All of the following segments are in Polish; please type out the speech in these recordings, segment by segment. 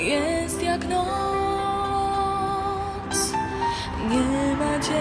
jest jak noc, nie ma dzień,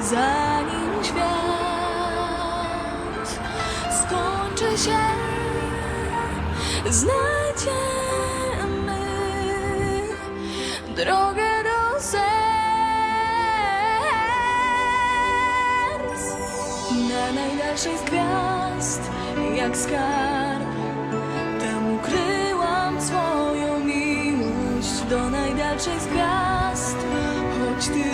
zanim świat skończy się, znajdziemy drogę do serc. Na najdalszej z gwiazd, jak skar. do najdalszych gwiazd, choć Ty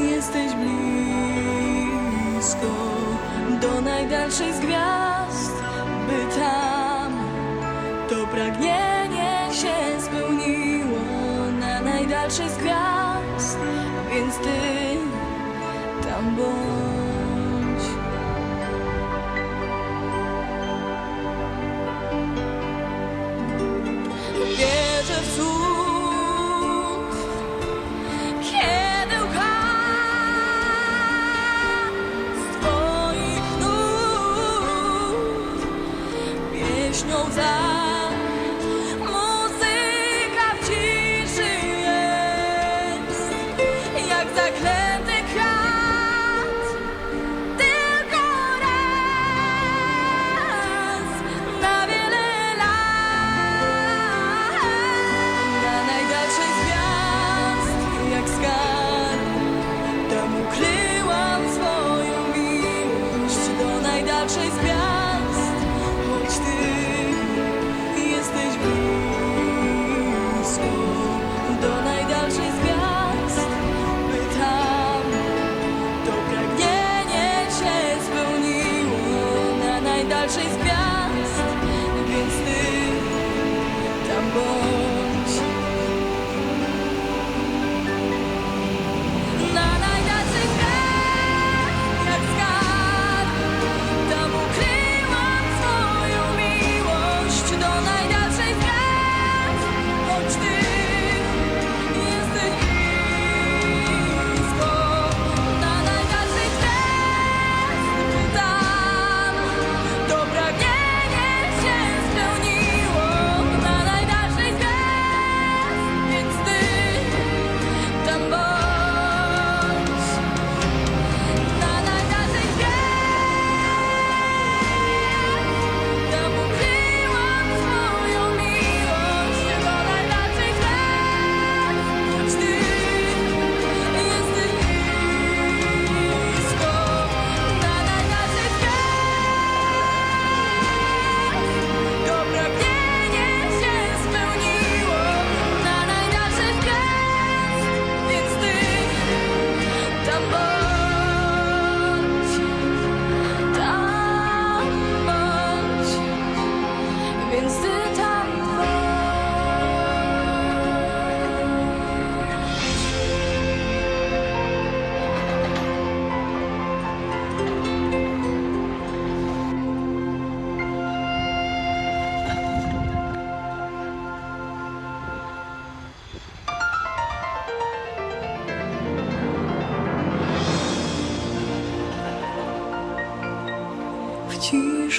jesteś blisko do najdalszych gwiazd, by tam to pragnienie się spełniło na najdalszych gwiazd, więc Ty tam bądź.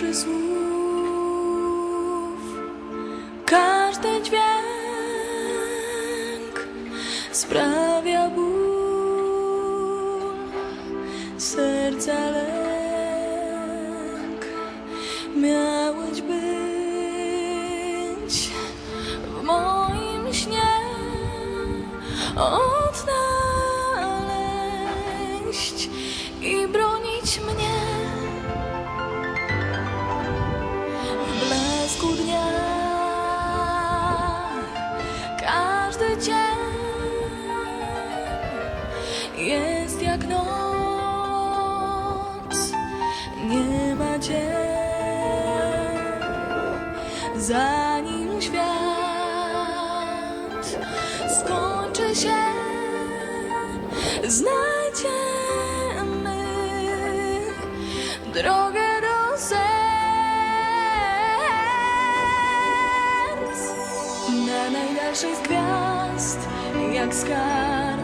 Jesus. sprawia ból serca lęk. Miałeś być w moim śnie odnaleźć i bronić mnie. Zanim świat skończy się, znajdziemy drogę do serc. Na najdalszej z gwiazd, jak skarb,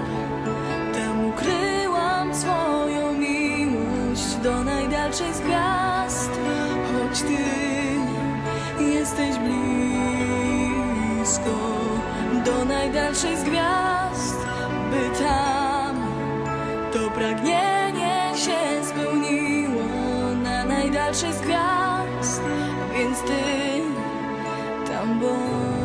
tam ukryłam swoją miłość do najdalszej z gwiazd, choć Ty najdalszej z gwiazd, by tam to pragnienie się spełniło na najdalszej z gwiazd, więc ty tam bądź.